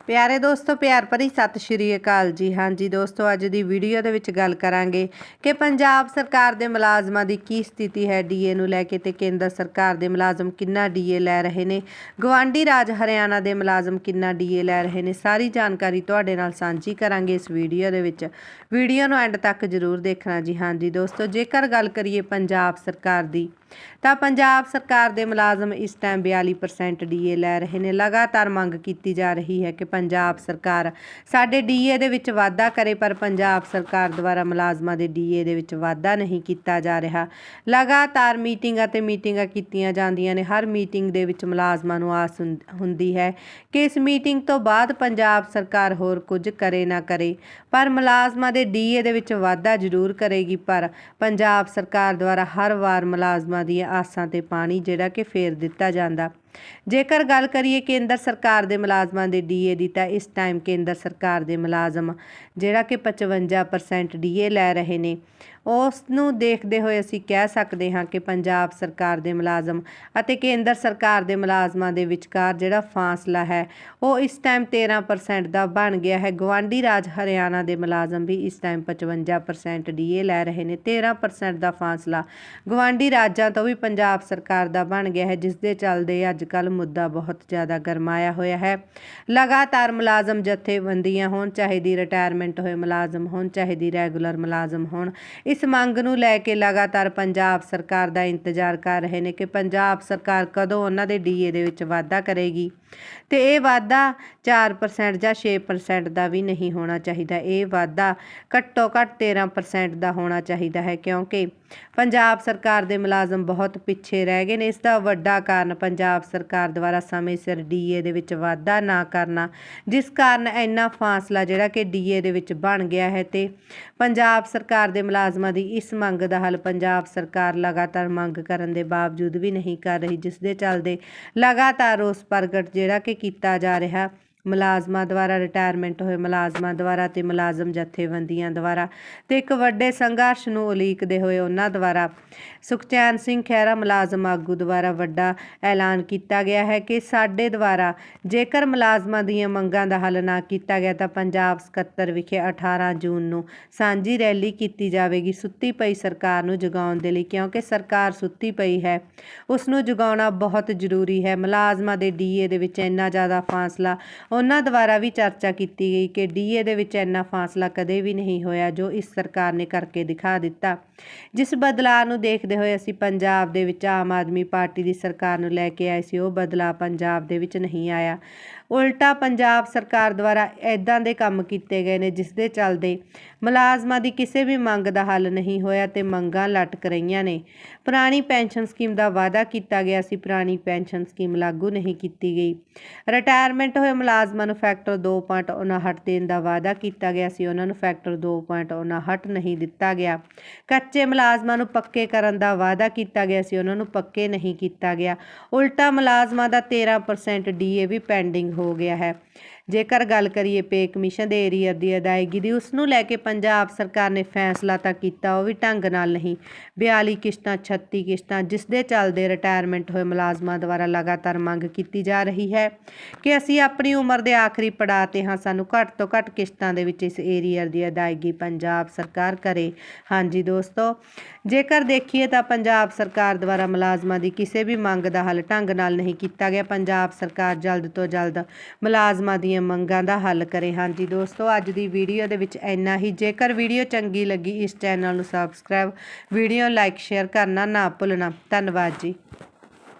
ਪਿਆਰੇ ਦੋਸਤੋ, ਪਿਆਰ ਭਰੀ ਸਤਿ ਸ਼੍ਰੀ ਅਕਾਲ ਜੀ। ਹਾਂਜੀ ਦੋਸਤੋ, ਅੱਜ ਦੀ ਵੀਡੀਓ ਦੇ ਵਿੱਚ ਗੱਲ ਕਰਾਂਗੇ ਕਿ ਪੰਜਾਬ ਸਰਕਾਰ ਦੇ ਮੁਲਾਜ਼ਮਾਂ ਦੀ ਕੀ ਸਥਿਤੀ ਹੈ ਡੀਏ ਨੂੰ ਲੈ ਕੇ ਤੇ ਕੇਂਦਰ ਸਰਕਾਰ ਦੇ ਮੁਲਾਜ਼ਮ ਕਿੰਨਾ ਡੀਏ ਲੈ ਰਹੇ ਨੇ। ਗਵਾਂਢੀ ਰਾਜ ਹਰਿਆਣਾ ਦੇ ਮੁਲਾਜ਼ਮ ਕਿੰਨਾ ਡੀਏ ਲੈ ਰਹੇ ਨੇ, ਸਾਰੀ ਜਾਣਕਾਰੀ ਤੁਹਾਡੇ ਨਾਲ ਸਾਂਝੀ ਕਰਾਂਗੇ ਇਸ ਵੀਡੀਓ ਦੇ ਵਿੱਚ। ਵੀਡੀਓ ਨੂੰ ਐਂਡ ਤੱਕ ਜ਼ਰੂਰ ਦੇਖਣਾ ਜੀ। ਹਾਂਜੀ ਦੋਸਤੋ, ਜੇਕਰ ਗੱਲ ਕਰੀਏ ਪੰਜਾਬ ਸਰਕਾਰ ਦੀ, ਤਾਂ ਪੰਜਾਬ ਸਰਕਾਰ ਦੇ ਮੁਲਾਜ਼ਮ ਇਸ ਟਾਈਮ 42% ਡੀਏ ਲੈ ਰਹੇ ਨੇ। ਲਗਾਤਾਰ ਮੰਗ ਕੀਤੀ ਜਾ ਰਹੀ ਹੈ ਕਿ ਪੰਜਾਬ ਸਰਕਾਰ ਸਾਡੇ ਡੀਏ ਦੇ ਵਿੱਚ ਵਾਧਾ ਕਰੇ, ਪਰ ਪੰਜਾਬ ਸਰਕਾਰ ਦੁਆਰਾ ਮੁਲਾਜ਼ਮਾਂ ਦੇ ਡੀਏ ਦੇ ਵਿੱਚ ਵਾਧਾ ਨਹੀਂ ਕੀਤਾ ਜਾ ਰਿਹਾ। ਲਗਾਤਾਰ ਮੀਟਿੰਗਾਂ ਤੇ ਮੀਟਿੰਗਾਂ ਕੀਤੀਆਂ ਜਾਂਦੀਆਂ ਨੇ। ਹਰ ਮੀਟਿੰਗ ਦੇ ਵਿੱਚ ਮੁਲਾਜ਼ਮਾਂ ਨੂੰ ਆਸ ਹੁੰ- ਹੁੰਦੀ ਹੈ ਕਿ ਇਸ ਮੀਟਿੰਗ ਤੋਂ ਬਾਅਦ ਪੰਜਾਬ ਸਰਕਾਰ ਹੋਰ ਕੁਝ ਕਰੇ ਨਾ ਕਰੇ। ਪਰ ਮੁਲਾਜ਼ਮਾਂ ਦੇ ਡੀਏ ਦੇ ਵਿੱਚ ਵਾਧਾ ਜ਼ਰੂਰ ਕਰੇਗੀ, ਪਰ ਪੰਜਾਬ ਸਰਕਾਰ ਦੁਆਰਾ ਹਰ ਵਾਰ ਮੁਲਾਜ਼ਮਾਂ ਦੀਆਂ ਆਸਾਂ ਤੇ ਪਾਣੀ ਜਿਹੜਾ ਕਿ ਫੇਰ ਦਿੱਤਾ ਜਾਂਦਾ। ਜੇਕਰ ਗੱਲ ਕਰੀਏ ਕੇਂਦਰ ਸਰਕਾਰ ਦੇ ਮੁਲਾਜ਼ਮਾਂ ਦੇ ਡੀਏ ਦੀ, ਤਾਂ ਇਸ ਟਾਈਮ ਕੇਂਦਰ ਸਰਕਾਰ ਦੇ ਮੁਲਾਜ਼ਮ ਜਿਹੜਾ ਕਿ 55% ਡੀਏ ਲੈ ਰਹੇ ਨੇ ਉਸ ਨੂੰ ਦੇਖਦੇ ਹੋਏ ਅਸੀਂ ਕਹਿ ਸਕਦੇ ਹਾਂ ਕਿ ਪੰਜਾਬ ਸਰਕਾਰ ਦੇ ਮੁਲਾਜ਼ਮ ਅਤੇ ਕੇਂਦਰ ਸਰਕਾਰ ਦੇ ਮੁਲਾਜ਼ਮਾਂ ਦੇ ਵਿਚਕਾਰ ਜਿਹੜਾ ਫਾਸਲਾ ਹੈ, ਉਹ ਇਸ ਟਾਈਮ 13% ਦਾ ਬਣ ਗਿਆ ਹੈ। ਗਵਾਂਢੀ ਰਾਜ ਹਰਿਆਣਾ ਦੇ ਮੁਲਾਜ਼ਮ ਵੀ ਇਸ ਟਾਈਮ 55% ਡੀਏ ਲੈ ਰਹੇ ਨੇ 13% ਦਾ ਫਾਸਲਾ। ਗਵਾਂਢੀ ਰਾਜਾਂ ਤੋਂ ਵੀ ਪੰਜਾਬ ਸਰਕਾਰ ਦਾ ਬਣ ਗਿਆ ਹੈ ਜਿਸ ਦੇ ਚੱਲਦੇ ਅੱਜ ਅੱਜ ਕੱਲ ਮੁੱਦਾ ਬਹੁਤ ਜ਼ਿਆਦਾ ਗਰਮਾਇਆ ਹੋਇਆ ਹੈ। ਲਗਾਤਾਰ ਮੁਲਾਜ਼ਮ ਜਥੇਬੰਦੀਆਂ ਹੋਣ, ਚਾਹੇ ਦੀ ਰਿਟਾਇਰਮੈਂਟ ਹੋਏ ਮੁਲਾਜ਼ਮ ਹੋਣ, ਚਾਹੇ ਦੀ ਰੈਗੂਲਰ ਮੁਲਾਜ਼ਮ ਹੋਣ, ਇਸ ਮੰਗ ਨੂੰ ਲੈ ਕੇ ਲਗਾਤਾਰ ਪੰਜਾਬ ਸਰਕਾਰ ਦਾ ਇੰਤਜ਼ਾਰ ਕਰ ਰਹੇ ਨੇ ਕਿ ਪੰਜਾਬ ਸਰਕਾਰ ਕਦੋਂ ਉਹਨਾਂ ਦੇ ਡੀਏ ਦੇ ਵਿੱਚ ਵਾਧਾ ਕਰੇਗੀ। ਤੇ ਇਹ ਵਾਧਾ 4% ਜਾਂ 6% ਦਾ ਵੀ ਨਹੀਂ ਹੋਣਾ ਚਾਹੀਦਾ। ਇਹ ਵਾਧਾ ਘੱਟੋ ਘੱਟ 13% ਦਾ ਹੋਣਾ ਚਾਹੀਦਾ ਹੈ, ਕਿਉਂਕਿ ਪੰਜਾਬ ਸਰਕਾਰ ਦੇ ਮੁਲਾਜ਼ਮ ਬਹੁਤ ਪਿੱਛੇ ਰਹਿ ਗਏ ਨੇ। ਇਸ ਦਾ ਵੱਡਾ ਕਾਰਨ ਪੰਜਾਬ ਸਰਕਾਰ ਦੁਆਰਾ ਸਮੇਂ ਸਿਰ ਡੀਏ ਦੇ ਵਿੱਚ ਵਾਧਾ ਨਾ ਕਰਨਾ, ਜਿਸ ਕਾਰਨ ਇੰਨਾ ਫਾਸਲਾ ਜਿਹੜਾ ਕਿ ਡੀਏ ਦੇ ਵਿੱਚ ਬਣ ਗਿਆ ਹੈ ਤੇ ਪੰਜਾਬ ਸਰਕਾਰ ਦੇ ਮੁਲਾਜ਼ਮਾਂ ਦੀ ਇਸ ਮੰਗ ਦਾ ਹੱਲ ਪੰਜਾਬ ਸਰਕਾਰ ਲਗਾਤਾਰ ਮੰਗ ਕਰਨ ਦੇ ਬਾਵਜੂਦ ਵੀ ਨਹੀਂ ਕਰ ਰਹੀ, ਜਿਸ ਦੇ ਚੱਲਦੇ ਲਗਾਤਾਰ ਰੋਸ ਪ੍ਰਗਟ ਜਿਹੜਾ ਕਿ ਕੀਤਾ ਜਾ ਰਿਹਾ। ਮੁਲਾਜ਼ਮਾਂ ਦੁਆਰਾ ਰਿਟਾਇਰਮੈਂਟ ਹੋਏ ਮੁਲਾਜ਼ਮਾਂ ਦੁਆਰਾ ਤੇ ਮੁਲਾਜ਼ਮ ਜਥੇਬੰਦੀਆਂ ਦੁਆਰਾ ਤੇ ਇੱਕ ਵੱਡੇ ਸੰਘਰਸ਼ ਨੂੰ ਉਲੀਕਦੇ ਹੋਏ ਉਹਨਾਂ ਦੁਆਰਾ ਸੁਖਚੈਨ ਸਿੰਘ ਖਹਿਰਾ ਮੁਲਾਜ਼ਮ ਆਗੂ ਦੁਆਰਾ ਵੱਡਾ ਐਲਾਨ ਕੀਤਾ ਗਿਆ ਹੈ ਕਿ ਸਾਡੇ ਦੁਆਰਾ ਜੇਕਰ ਮੁਲਾਜ਼ਮਾਂ ਦੀਆਂ ਮੰਗਾਂ ਦਾ ਹੱਲ ਨਾ ਕੀਤਾ ਗਿਆ ਤਾਂ ਪੰਜਾਬ ਸਕੱਤਰ ਵਿਖੇ 18 ਜੂਨ ਨੂੰ ਸਾਂਝੀ ਰੈਲੀ ਕੀਤੀ ਜਾਵੇਗੀ ਸੁੱਤੀ ਪਈ ਸਰਕਾਰ ਨੂੰ ਜਗਾਉਣ ਦੇ ਲਈ, ਕਿਉਂਕਿ ਸਰਕਾਰ ਸੁੱਤੀ ਪਈ ਹੈ ਉਸ ਨੂੰ ਜਗਾਉਣਾ ਬਹੁਤ ਜ਼ਰੂਰੀ ਹੈ। ਮੁਲਾਜ਼ਮਾਂ ਦੇ ਡੀਏ ਦੇ ਵਿੱਚ ਇੰਨਾ ਜ਼ਿਆਦਾ ਫਾਸਲਾ ਉਹਨਾਂ ਦੁਆਰਾ ਵੀ ਚਰਚਾ ਕੀਤੀ ਗਈ ਕਿ ਡੀਏ ਦੇ ਵਿੱਚ ਇੰਨਾ ਫਾਸਲਾ ਕਦੇ ਵੀ ਨਹੀਂ ਹੋਇਆ ਜੋ ਇਸ ਸਰਕਾਰ ਨੇ ਕਰਕੇ ਦਿਖਾ ਦਿੱਤਾ। ਜਿਸ ਬਦਲਾਅ ਨੂੰ ਦੇਖਦੇ ਹੋਏ ਅਸੀਂ ਪੰਜਾਬ ਦੇ ਵਿੱਚ ਆਮ ਆਦਮੀ ਪਾਰਟੀ ਦੀ ਸਰਕਾਰ ਨੂੰ ਲੈ ਕੇ ਆਏ ਸੀ, ਉਹ ਬਦਲਾਅ ਪੰਜਾਬ ਦੇ ਵਿੱਚ ਨਹੀਂ ਆਇਆ। ਉਲਟਾ ਪੰਜਾਬ ਸਰਕਾਰ ਦੁਆਰਾ ਐਦਾਂ ਦੇ ਕੰਮ ਕੀਤੇ ਗਏ ਨੇ ਜਿਸ ਦੇ ਚੱਲਦੇ ਮੁਲਾਜ਼ਮਾਂ ਦੀ ਕਿਸੇ ਵੀ ਮੰਗ ਦਾ ਹੱਲ ਨਹੀਂ ਹੋਇਆ ਤੇ ਮੰਗਾਂ ਲਟਕ ਰਹੀਆਂ ਨੇ। ਪੁਰਾਣੀ ਪੈਨਸ਼ਨ ਸਕੀਮ ਦਾ ਵਾਅਦਾ ਕੀਤਾ ਗਿਆ ਸੀ, ਪੁਰਾਣੀ ਪੈਨਸ਼ਨ ਸਕੀਮ ਲਾਗੂ ਨਹੀਂ ਕੀਤੀ ਗਈ। ਰਿਟਾਇਰਮੈਂਟ ਹੋਏ ਮੁਲਾਜ਼ਮ ਮੁਲਾਜ਼ਮਾਂ ਨੂੰ ਫੈਕਟਰ 2.59 ਦੇਣ ਦਾ ਵਾਅਦਾ ਕੀਤਾ ਗਿਆ ਸੀ। ਉਹਨਾਂ ਨੂੰ ਫੈਕਟਰ 2.59 ਨਹੀਂ ਦਿੱਤਾ ਗਿਆ। ਕੱਚੇ ਮੁਲਾਜ਼ਮਾਂ ਨੂੰ ਪੱਕੇ ਕਰਨ ਦਾ ਵਾਅਦਾ ਕੀਤਾ ਗਿਆ ਸੀ। ਉਹਨਾਂ ਨੂੰ ਪੱਕੇ ਨਹੀਂ ਕੀਤਾ ਗਿਆ। ਉਲਟਾ ਮੁਲਾਜ਼ਮਾਂ ਦਾ 13% ਡੀਏ ਵੀ ਪੈਂਡਿੰਗ ਹੋ ਗਿਆ ਹੈ। ਜੇਕਰ ਗੱਲ ਕਰੀਏ ਪੇ ਕਮਿਸ਼ਨ ਦੇ ਏਰੀਅਰ ਦੀ ਅਦਾਇਗੀ ਦੀ, ਉਸ ਨੂੰ ਲੈ ਕੇ ਪੰਜਾਬ ਸਰਕਾਰ ਨੇ ਫੈਸਲਾ ਤਾਂ ਕੀਤਾ, ਉਹ ਵੀ ਢੰਗ ਨਾਲ ਨਹੀਂ। 42 ਕਿਸ਼ਤਾਂ 36 ਕਿਸ਼ਤਾਂ, ਜਿਸ ਦੇ ਚੱਲਦੇ ਰਿਟਾਇਰਮੈਂਟ ਹੋਏ ਮੁਲਾਜ਼ਮਾਂ ਦੁਆਰਾ ਲਗਾਤਾਰ ਮੰਗ ਕੀਤੀ ਜਾ ਰਹੀ ਹੈ ਕਿ ਅਸੀਂ ਆਪਣੀ ਉਮਰ ਦੇ ਆਖਰੀ ਪੜਾਅ ਤੇ ਹਾਂ, ਸਾਨੂੰ ਘੱਟ ਤੋਂ ਘੱਟ ਕਿਸ਼ਤਾਂ ਦੇ ਵਿੱਚ ਇਸ ਏਰੀਅਰ ਦੀ ਅਦਾਇਗੀ ਪੰਜਾਬ ਸਰਕਾਰ ਕਰੇ। ਹਾਂਜੀ ਦੋਸਤੋ, ਜੇਕਰ ਦੇਖੀਏ ਤਾਂ ਪੰਜਾਬ ਸਰਕਾਰ ਦੁਆਰਾ ਮੁਲਾਜ਼ਮਾਂ ਦੀ ਕਿਸੇ ਵੀ ਮੰਗ ਦਾ ਹੱਲ ਢੰਗ ਨਾਲ ਨਹੀਂ ਕੀਤਾ ਗਿਆ। ਪੰਜਾਬ ਸਰਕਾਰ ਜਲਦ ਤੋਂ ਜਲਦ ਮੁਲਾਜ਼ਮਾਂ ਦੀ ਦੀਆਂ ਮੰਗਾਂ ਦਾ ਹੱਲ ਕਰੇ। ਹਾਂਜੀ ਦੋਸਤੋ, ਅੱਜ ਦੀ ਵੀਡੀਓ ਦੇ ਵਿੱਚ ਇੰਨਾ ਹੀ। ਜੇਕਰ ਵੀਡੀਓ ਚੰਗੀ ਲੱਗੀ, ਇਸ ਚੈਨਲ ਨੂੰ ਸਬਸਕ੍ਰਾਈਬ ਵੀਡੀਓ ਲਾਈਕ ਸ਼ੇਅਰ ਕਰਨਾ ਨਾ ਭੁੱਲਣਾ। ਧੰਨਵਾਦ ਜੀ।